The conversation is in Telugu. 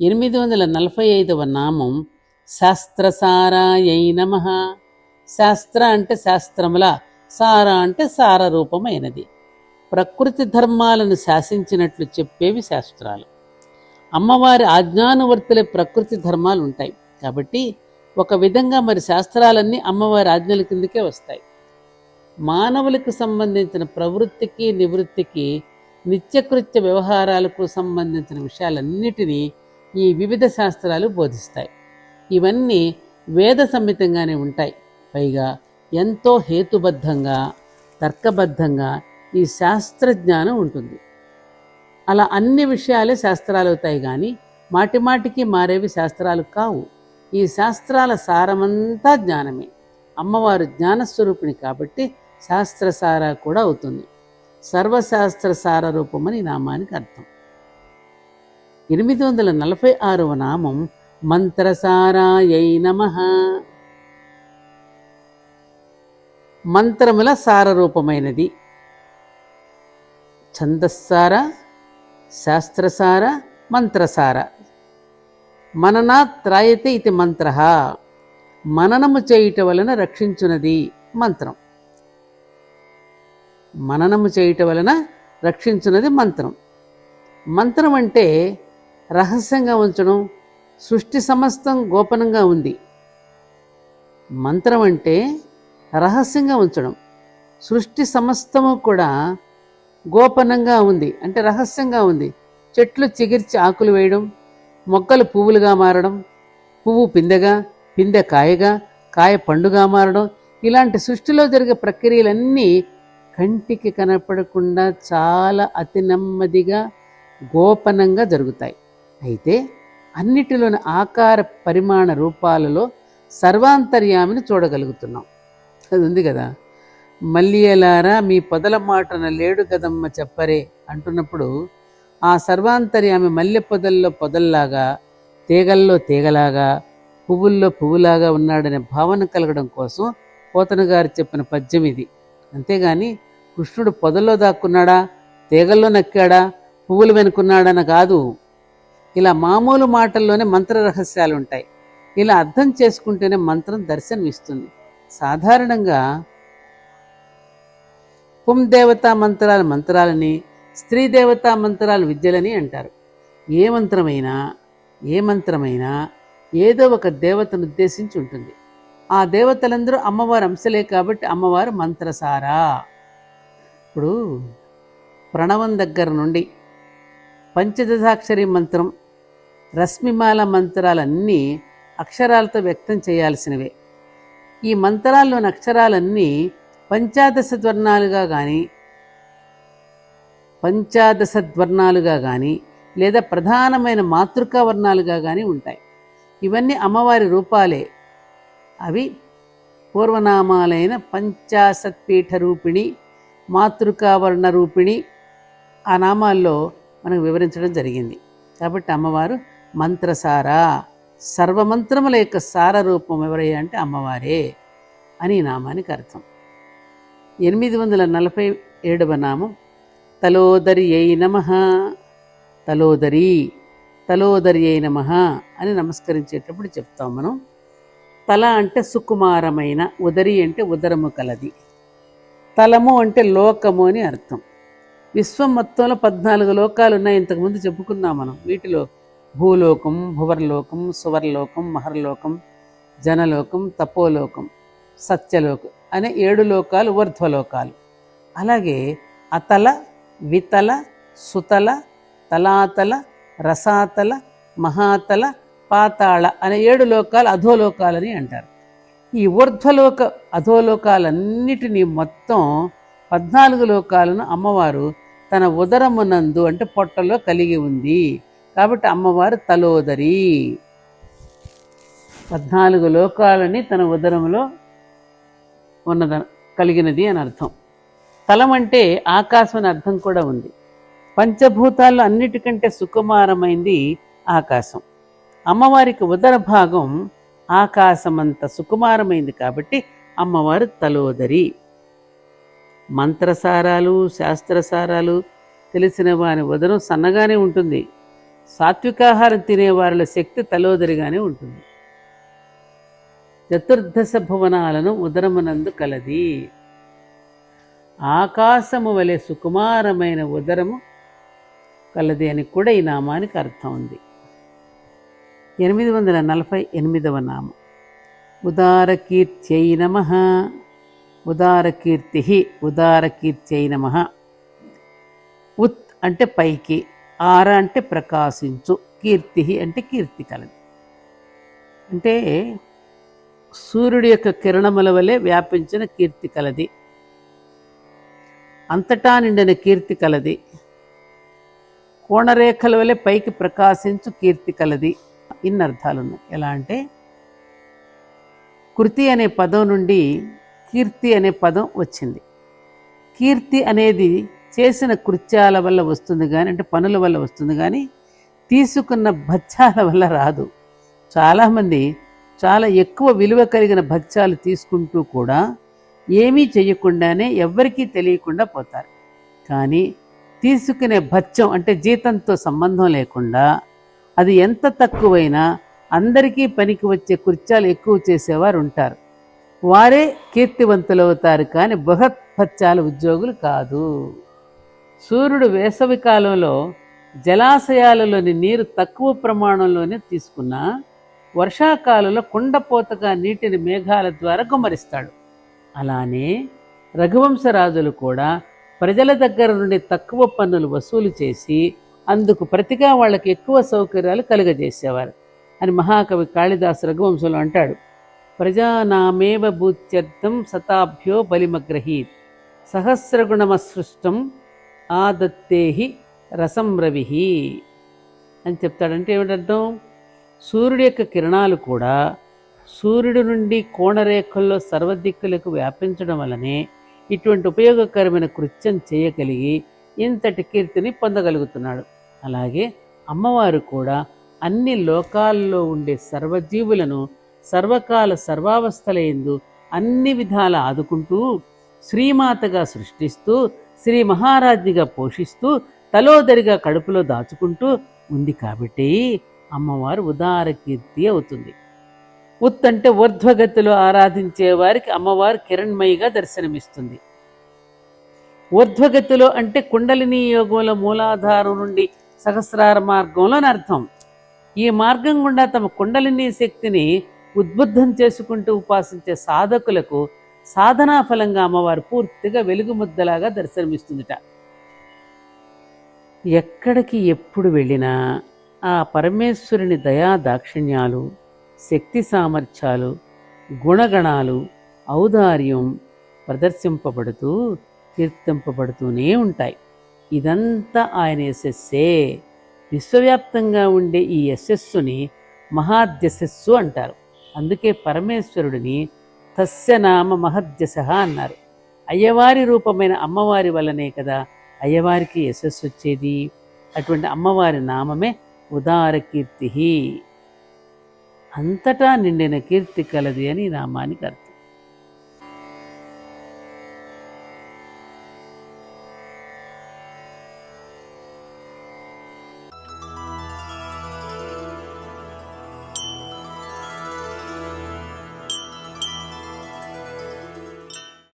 ఎనిమిది వందల నలభై ఐదవ నామం శాస్త్రసారాయై నమ. శాస్త్ర అంటే శాస్త్రముల సార అంటే సార రూపమైనది. ప్రకృతి ధర్మాలను శాసించినట్లు చెప్పేవి శాస్త్రాలు. అమ్మవారి ఆజ్ఞానువర్తులే ప్రకృతి ధర్మాలు ఉంటాయి కాబట్టి ఒక విధంగా మరి శాస్త్రాలన్నీ అమ్మవారి ఆజ్ఞల కిందకే వస్తాయి. మానవులకు సంబంధించిన ప్రవృత్తికి నివృత్తికి నిత్యకృత్య వ్యవహారాలకు సంబంధించిన విషయాలన్నిటినీ ఈ వివిధ శాస్త్రాలు బోధిస్తాయి. ఇవన్నీ వేద సమ్మితంగానే ఉంటాయి. పైగా ఎంతో హేతుబద్ధంగా తర్కబద్ధంగా ఈ శాస్త్రజ్ఞానం ఉంటుంది. అలా అన్ని విషయాలే శాస్త్రాలు అవుతాయి కానీ మాటిమాటికి మారేవి శాస్త్రాలు కావు. ఈ శాస్త్రాల సారమంతా జ్ఞానమే. అమ్మవారు జ్ఞానస్వరూపిణి కాబట్టి శాస్త్రసార కూడా అవుతుంది. సర్వశాస్త్ర సార రూపమని నామానికి అర్థం. ఎనిమిది వందల నలభై ఆరవ నామం మంత్రసారాయై నమ. మంత్రముల సారరూపమైనది. ఛందస్సార శాస్త్రసార మంత్రసార. మననాత్రాయతే ఇది మంత్ర. మననము చేయుట వలన రక్షించునది మంత్రం. మననము చేయుట వలన రక్షించున్నది మంత్రం. మంత్రం అంటే రహస్యంగా ఉంచడం సృష్టి సమస్తం గోపనంగా ఉంది. మంత్రం అంటే రహస్యంగా ఉంచడం. సృష్టి సమస్తము కూడా గోపనంగా ఉంది. అంటే రహస్యంగా ఉంది. చెట్లు చిగిర్చి ఆకులు వేయడం మొక్కలు పువ్వులుగా మారడం పువ్వు పిందెగా పిందె కాయగా కాయ పండుగా మారడం ఇలాంటి సృష్టిలో జరిగే ప్రక్రియలన్నీ కంటికి కనపడకుండా చాలా అతి నెమ్మదిగా గోపనంగా జరుగుతాయి. అయితే అన్నిటిలోని ఆకార పరిమాణ రూపాలలో సర్వాంతర్యామిని చూడగలుగుతున్నాం. అది ఉంది కదా? మల్లియలారా మీ పొదల మాటన లేడు కదమ్మ చెప్పరే అంటున్నప్పుడు ఆ సర్వాంతర్యామి మల్లె పొదల్లో పొదల్లాగా తీగల్లో తీగలాగా పువ్వుల్లో పువ్వులాగా ఉన్నాడనే భావన కలగడం కోసం పోతన గారు చెప్పిన పద్యం ఇది. అంతేగాని కృష్ణుడు పొదల్లో దాక్కున్నాడా? తీగల్లో నక్కాడా? పువ్వులు వెనుకున్నాడన కాదు. ఇలా మామూలు మాటల్లోనే మంత్ర రహస్యాలు ఉంటాయి ఇలా అర్థం చేసుకుంటేనే మంత్రం దర్శనం ఇస్తుంది సాధారణంగా పుం దేవతా మంత్రాలు మంత్రాలని స్త్రీ దేవతా మంత్రాలు విద్యలని అంటారు. ఏ మంత్రమైనా ఏ మంత్రమైనా ఏదో ఒక దేవతను ఉద్దేశించి ఉంటుంది. ఆ దేవతలందరూ అమ్మవారి అంశలే కాబట్టి అమ్మవారు మంత్రసారా. ఇప్పుడు ప్రణవం దగ్గర నుండి పంచదశాక్షరి మంత్రం రశ్మిమాల మంత్రాలన్నీ అక్షరాలతో వ్యక్తం చేయాల్సినవే. ఈ మంత్రాల్లోని అక్షరాలన్నీ పంచాదశ ధ్వర్ణాలుగా కానీ పంచాదశ ధ్వర్ణాలుగా కానీ లేదా ప్రధానమైన మాతృకా వర్ణాలుగా కానీ ఉంటాయి. ఇవన్నీ అమ్మవారి రూపాలే. అవి పూర్వనామాలైన పంచాసత్పీఠ రూపిణి మాతృకావర్ణ రూపిణి ఆ నామాల్లో మనకు వివరించడం జరిగింది. కాబట్టి అమ్మవారు మంత్రసార సర్వమంత్రముల యొక్క సార రూపం ఎవరయ్యా అంటే అమ్మవారే అని నామానికి అర్థం. ఎనిమిది వందల నలభై ఏడవ నామం తలోదరి అయి నమ తలోదరి తలోదరి అయి నమ అని నమస్కరించేటప్పుడు చెప్తాం మనం. తల అంటే సుకుమారమైన ఉదరి అంటే ఉదరము కలది. తలము అంటే లోకము అని అర్థం. విశ్వం మొత్తంలో పద్నాలుగు లోకాలు ఉన్నాయి ఇంతకుముందు చెప్పుకున్నాం మనం. వీటిలో భూలోకం భువర్లోకం సువర్లోకం మహర్లోకం జనలోకం తపోలోకం సత్యలోకం అనే ఏడు లోకాలు ఊర్ధ్వలోకాలు. అలాగే అతల వితల సుతల తలాతల రసాతల మహాతల పాతాళ అనే ఏడు లోకాలు అధోలోకాలని అంటారు. ఈ ఊర్ధ్వలోక అధోలోకాలన్నిటినీ మొత్తం పద్నాలుగు లోకాలను అమ్మవారు తన ఉదరమునందు అంటే పొట్టలో కలిగి ఉంది. కాబట్టి అమ్మవారు తలోదరి. పద్నాలుగు లోకాలని తన ఉదరంలో ఉన్నద కలిగినది అని అర్థం. తలం అంటే ఆకాశం అని అర్థం కూడా ఉంది. పంచభూతాల్లో అన్నిటికంటే సుకుమారమైంది ఆకాశం. అమ్మవారికి ఉదర భాగం ఆకాశమంత సుకుమారమైంది కాబట్టి అమ్మవారు తలోదరి. మంత్రసారాలు శాస్త్రసారాలు తెలిసిన వారి ఉదరం సన్నగానే ఉంటుంది. సాత్వికాహారం తినేవారిలో శక్తి తలోదరిగానే ఉంటుంది. చతుర్దశ భువనాలను ఉదరమునందు కలది. ఆకాశము వలె సుకుమారమైన ఉదరము కలది అని కూడా ఈ నామానికి అర్థం ఉంది. ఎనిమిది వందల నలభై ఎనిమిదవ నామం. ఉదారకీర్త్యై నమ. ఉదారకీర్తి ఉదారకీర్త్యై నమ ఉత్ అంటే పైకి ఆర అంటే ప్రకాశించు కీర్తి అంటే కీర్తి కలది. అంటే సూర్యుడి యొక్క కిరణముల వలె వ్యాపించిన కీర్తి కలది. అంతటా నిండిన కీర్తి కలది. కోణరేఖల వలె పైకి ప్రకాశించు కీర్తి కలది. ఇన్ని అర్థాలు ఎలా అంటే కృతి అనే పదం నుండి కీర్తి అనే పదం వచ్చింది. కీర్తి అనేది చేసిన కృత్యాల వల్ల వస్తుంది కానీ అంటే పనుల వల్ల వస్తుంది కానీ తీసుకున్న భత్యాల వల్ల రాదు. చాలామంది చాలా ఎక్కువ విలువ కలిగిన భత్యాలు తీసుకుంటూ కూడా ఏమీ చేయకుండానే ఎవ్వరికీ తెలియకుండా పోతారు. కానీ తీసుకునే భత్యం అంటే జీతంతో సంబంధం లేకుండా అది ఎంత తక్కువైనా అందరికీ పనికి వచ్చే కృత్యాలు ఎక్కువ చేసేవారు ఉంటారు. వారే కీర్తివంతులవుతారు కానీ బృహత్ ఉద్యోగులు కాదు. సూర్యుడు వేసవి కాలంలో జలాశయాలలోని నీరు తక్కువ ప్రమాణంలోనే తీసుకున్నా వర్షాకాలంలో కుండపోతగా నీటిని మేఘాల ద్వారా గుమ్మరిస్తాడు. అలానే రఘువంశరాజులు కూడా ప్రజల దగ్గర నుండి తక్కువ పన్నులు వసూలు చేసి అందుకు ప్రతిగా వాళ్ళకి ఎక్కువ సౌకర్యాలు కలుగజేసేవారు అని మహాకవి కాళిదాసు రఘువంశంలో అంటాడు. ప్రజానామేవ భూత్యర్థం శతాభ్యో బలిమగ్రహీత్. సహస్రగుణమసృష్టం ఆదత్తేహి రసం రవిహి. అని చెప్తాడంటే ఏమిటర్థం? సూర్యుడి యొక్క కిరణాలు కూడా సూర్యుడి నుండి కోణరేఖల్లో సర్వదిక్కులకు వ్యాపించడం వలనే ఇటువంటి ఉపయోగకరమైన కృత్యం చేయగలిగి ఇంతటి కీర్తిని పొందగలుగుతున్నాడు. అలాగే అమ్మవారు కూడా అన్ని లోకాల్లో ఉండే సర్వజీవులను సర్వకాల సర్వావస్థలయందు అన్ని విధాల ఆదుకుంటూ శ్రీమాతగా సృష్టిస్తూ శ్రీ మహారాజ్నిగా పోషిస్తూ తలోదరిగా కడుపులో దాచుకుంటూ ఉంది కాబట్టి అమ్మవారు ఉదార కీర్తి అవుతుంది. ఉత్ అంటే ఊర్ధ్వగతిలో ఆరాధించే వారికి అమ్మవారు కిరణ్మయిగా దర్శనమిస్తుంది. ఊర్ధ్వగతిలో అంటే కుండలిని యోగంలో మూలాధారం నుండి సహస్రార మార్గంలో అని అర్థం. ఈ మార్గం గుండా తమ కుండలిని శక్తిని ఉద్బుద్ధం చేసుకుంటూ ఉపాసించే సాధకులకు సాధనా ఫలంగా అమ్మవారు పూర్తిగా వెలుగు ముద్దలాగా దర్శనమిస్తుందిట. ఎక్కడికి ఎప్పుడు వెళ్ళినా ఆ పరమేశ్వరుని దయా దాక్షిణ్యాలు శక్తి సామర్థ్యాలు గుణగణాలు ఔదార్యం ప్రదర్శింపబడుతూ కీర్తింపబడుతూనే ఉంటాయి. ఇదంతా ఆయన యశస్సే. విశ్వవ్యాప్తంగా ఉండే ఈ యశస్సుని మహాద్యశస్సు అంటారు. అందుకే పరమేశ్వరుడిని తస్య నామ మహద్యశ అన్నారు. అయ్యవారి రూపమైన అమ్మవారి వల్లనే కదా అయ్యవారికి యశస్సు వచ్చేది? అటువంటి అమ్మవారి నామమే ఉదార కీర్తి అంతటా నిండిన కీర్తి కలది అని నామానికి అర్థం.